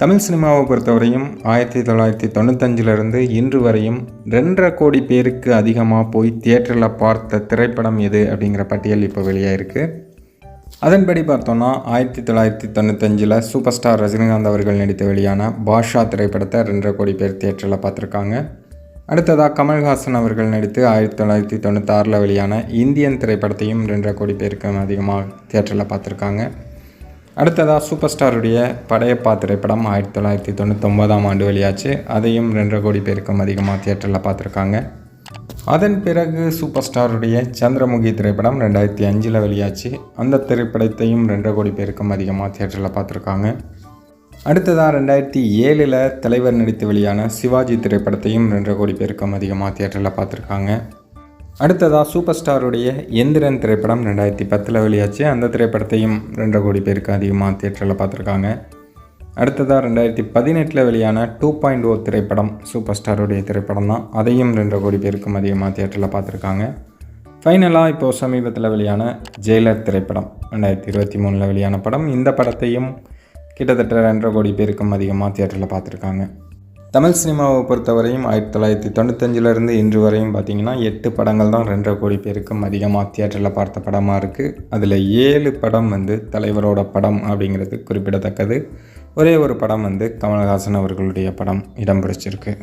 தமிழ் சினிமாவை பொறுத்தவரையும் ஆயிரத்தி தொள்ளாயிரத்தி தொண்ணூத்தஞ்சிலிருந்து இன்று வரையும் ரெண்டரை கோடி பேருக்கு அதிகமாக போய் தியேட்டரில் பார்த்த திரைப்படம் எது அப்படிங்கிற பட்டியல் இப்போ வெளியாயிருக்கு. அதன்படி பார்த்தோன்னா ஆயிரத்தி தொள்ளாயிரத்தி தொண்ணூத்தஞ்சில் சூப்பர் ஸ்டார் ரஜினிகாந்த் அவர்கள் நடித்த வெளியான பாஷா திரைப்படத்தை ரெண்டரை கோடி பேர் தியேட்டரில் பார்த்துருக்காங்க. அடுத்ததாக கமல்ஹாசன் அவர்கள் நடித்து ஆயிரத்தி தொள்ளாயிரத்தி தொண்ணூத்தாறில் வெளியான இந்தியன் திரைப்படத்தையும் ரெண்டரை கோடி பேருக்கு அதிகமாக தியேட்டரில் பார்த்துருக்காங்க. அடுத்ததாக சூப்பர் ஸ்டாருடைய படையப்பா திரைப்படம் ஆயிரத்தி தொள்ளாயிரத்தி தொண்ணூத்தொம்பதாம் ஆண்டு வெளியாச்சு. அதையும் ரெண்டரை கோடி பேருக்கும் அதிகமாக தியேட்டரில் பார்த்துருக்காங்க. அதன் பிறகு சூப்பர் ஸ்டாருடைய சந்திரமுகி திரைப்படம் ரெண்டாயிரத்தி அஞ்சில் வெளியாச்சு. அந்த திரைப்படத்தையும் ரெண்டரை கோடி பேருக்கும் அதிகமாக தியேட்டரில் பார்த்துருக்காங்க. அடுத்ததாக ரெண்டாயிரத்தி ஏழில் தலைவர் நடித்து வெளியான சிவாஜி திரைப்படத்தையும் ரெண்டரை கோடி பேருக்கும் அதிகமாக தியேட்டரில் பார்த்துருக்காங்க. அடுத்ததாக சூப்பர் ஸ்டாருடைய எந்திரன் திரைப்படம் ரெண்டாயிரத்தி பத்தில் வெளியாச்சு. அந்த திரைப்படத்தையும் ரெண்டரை கோடி பேருக்கு அதிகமாக தியேட்டரில் பார்த்துருக்காங்க. அடுத்ததாக ரெண்டாயிரத்தி பதினெட்டில் வெளியான டூ பாயிண்ட் ஓ திரைப்படம் சூப்பர் ஸ்டாருடைய திரைப்படம் தான். அதையும் ரெண்டரை கோடி பேருக்கும் அதிகமாக தியேட்டரில் பார்த்துருக்காங்க. ஃபைனலாக இப்போது சமீபத்தில் வெளியான ஜெயிலர் திரைப்படம் ரெண்டாயிரத்தி இருபத்தி மூணில் வெளியான படம். இந்த படத்தையும் கிட்டத்தட்ட ரெண்டரை கோடி பேருக்கும் அதிகமாக தியேட்டரில் பார்த்துருக்காங்க. தமிழ் சினிமாவை பொறுத்தவரையும் ஆயிரத்தி தொள்ளாயிரத்தி தொண்ணூத்தஞ்சிலேருந்து இன்று வரையும் பார்த்தீங்கன்னா எட்டு படங்கள் தான் ரெண்டரை கோடி பேருக்கும் அதிகமாக தியேட்டரில் பார்த்த படமாக இருக்குது அதில் ஏழு படம் வந்து தலைவரோட படம் அப்படிங்கிறது குறிப்பிடத்தக்கது. ஒரே ஒரு படம் வந்து கமல்ஹாசன் அவர்களுடைய படம் இடம் பிடிச்சிருக்கு.